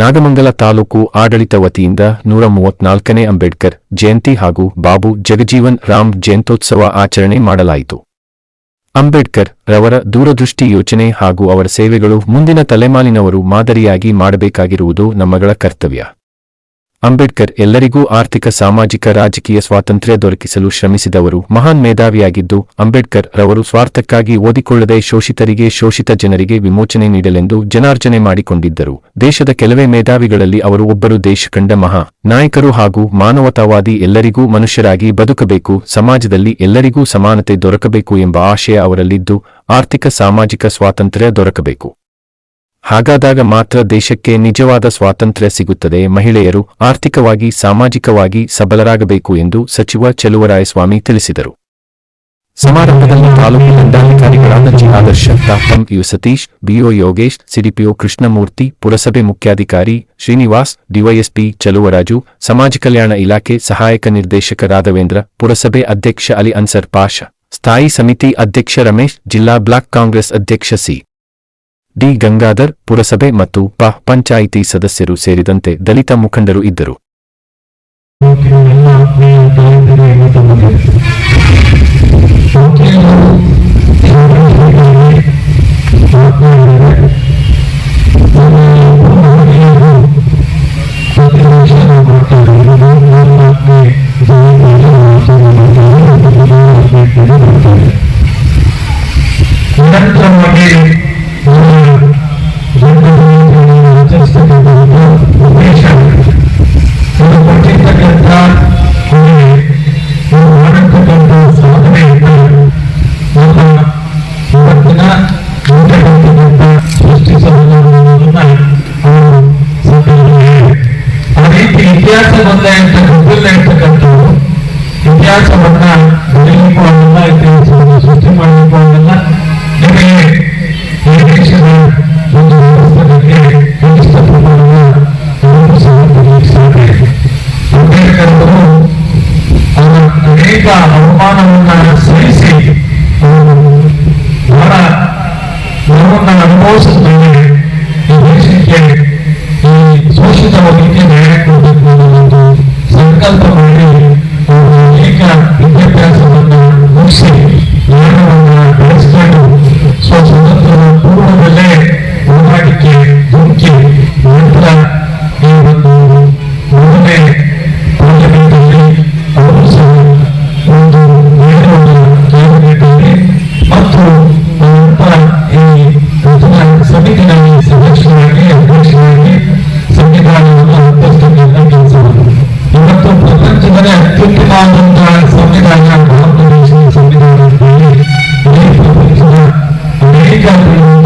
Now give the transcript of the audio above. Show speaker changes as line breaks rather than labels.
ನಾಗಮಂಗಲ ತಾಲೂಕು ಆಡಳಿತ ವತಿಯಿಂದ ನೂರ ಮೂವತ್ನಾಲ್ಕನೇ ಅಂಬೇಡ್ಕರ್ ಜಯಂತಿ ಹಾಗೂ ಬಾಬು ಜಗಜೀವನ್ ರಾಮ್ ಜಯಂತ್ಯೋತ್ಸವ ಆಚರಣೆ ಮಾಡಲಾಯಿತು. ಅಂಬೇಡ್ಕರ್ ರವರ ದೂರದೃಷ್ಟಿ ಯೋಚನೆ ಹಾಗೂ ಅವರ ಸೇವೆಗಳು ಮುಂದಿನ ತಲೆಮಾಲಿನವರು ಮಾದರಿಯಾಗಿ ಮಾಡಬೇಕಾಗಿರುವುದು ನಮ್ಮಗಳ ಕರ್ತವ್ಯ. ಅಂಬೇಡ್ಕರ್ ಎಲ್ಲರಿಗೂ ಆರ್ಥಿಕ, ಸಾಮಾಜಿಕ, ರಾಜಕೀಯ ಸ್ವಾತಂತ್ರ್ಯ ದೊರಕಿಸಲು ಶ್ರಮಿಸಿದವರು ಮಹಾನ್ ಮೇಧಾವಿಯಾಗಿದ್ದು, ಅಂಬೇಡ್ಕರ್ ರವರು ಸ್ವಾರ್ಥಕ್ಕಾಗಿ ಓದಿಕೊಳ್ಳದೆ ಶೋಷಿತರಿಗೆ, ಶೋಷಿತ ಜನರಿಗೆ ವಿಮೋಚನೆ ನೀಡಲೆಂದು ಜನಾರ್ಜನೆ ಮಾಡಿಕೊಂಡಿದ್ದರು. ದೇಶದ ಕೆಲವೇ ಮೇಧಾವಿಗಳಲ್ಲಿ ಅವರು ಒಬ್ಬರು ದೇಶ ಕಂಡ ಮಹಾ ನಾಯಕರು ಹಾಗೂ ಮಾನವತಾವಾದಿ ಎಲ್ಲರಿಗೂ ಮನುಷ್ಯರಾಗಿ ಬದುಕಬೇಕು, ಸಮಾಜದಲ್ಲಿ ಎಲ್ಲರಿಗೂ ಸಮಾನತೆ ದೊರಕಬೇಕು ಎಂಬ ಆಶಯ ಅವರಲ್ಲಿದ್ದು, ಆರ್ಥಿಕ, ಸಾಮಾಜಿಕ ಸ್ವಾತಂತ್ರ್ಯ ದೊರಕಬೇಕು. ಹಾಗಾದಾಗ ಮಾತ್ರ ದೇಶಕ್ಕೆ ನಿಜವಾದ ಸ್ವಾತಂತ್ರ್ಯ ಸಿಗುತ್ತದೆ. ಮಹಿಳೆಯರು ಆರ್ಥಿಕವಾಗಿ, ಸಾಮಾಜಿಕವಾಗಿ ಸಬಲರಾಗಬೇಕು ಎಂದು ಸಚಿವ ಚೆಲುವರಾಯಸ್ವಾಮಿ ತಿಳಿಸಿದರು. ಸಮಾರಂಭದಲ್ಲಿ ತಾಲೂಕು ದಂಡಾಧಿಕಾರಿಗಳಾದ ಜಿ. ಆದರ್ಶ ತಾಪಂ U. Satish BO Yogesh, CDPO Krishnamurthy, ಪುರಸಭೆ ಮುಖ್ಯಾಧಿಕಾರಿ ಶ್ರೀನಿವಾಸ್, ಡಿವೈಎಸ್ಪಿ ಚಲುವರಾಜು, ಸಮಾಜ ಕಲ್ಯಾಣ ಇಲಾಖೆ ಸಹಾಯಕ ನಿರ್ದೇಶಕ ರಾಘವೇಂದ್ರ, ಪುರಸಭೆ ಅಧ್ಯಕ್ಷ ಅಲಿ ಅನ್ಸರ್ ಪಾಷ, ಸ್ಥಾಯಿ ಸಮಿತಿ ಅಧ್ಯಕ್ಷ ರಮೇಶ್, ಜಿಲ್ಲಾ ಬ್ಲಾಕ್ ಕಾಂಗ್ರೆಸ್ ಅಧ್ಯಕ್ಷ ಸಿ. ಡಿ. ಗಂಗಾಧರ್ ಪುರಸಭೆ ಮತ್ತು ಪ. ಪಂಚಾಯಿತಿ ಸದಸ್ಯರು ಸೇರಿದಂತೆ ದಲಿತ ಮುಖಂಡರು ಇದ್ದರು.
ಅಂತ ಗುರುತಿಲ್ಲ ಇರ್ತಕ್ಕಂಥವ್ರು ಇತಿಹಾಸವನ್ನ ಬರೀಲಿಕ್ಕೂ ಆಗಲ್ಲ, ಇತಿಹಾಸವನ್ನು ಸೃಷ್ಟಿ ಮಾಡಲಿಕ್ಕೂ ಆಗಲ್ಲ. ನಿಮಗೆ ಈ ದೇಶದ ಒಂದು ವ್ಯವಸ್ಥೆಗೆ ಕನಿಷ್ಠ ಪ್ರಮಾಣದ ಅವರು ಸಹ ಬದಲಿಸಿದ್ದಾರೆ ಅಂಬೇಡ್ಕರ್ ಅವರು ಅವರ ಅನೇಕ ಅವಮಾನವನ್ನ ಸಹಿಸಿ ಅವರು ನೋವನ್ನ ಅನುಭವಿಸಿದ್ದಾರೆ സ്വാതന്ത്ര്യ സംവിധാന ഭാരതദേശീയ സംവിധാനം പോലെ അമേരിക്ക അമേരിക്ക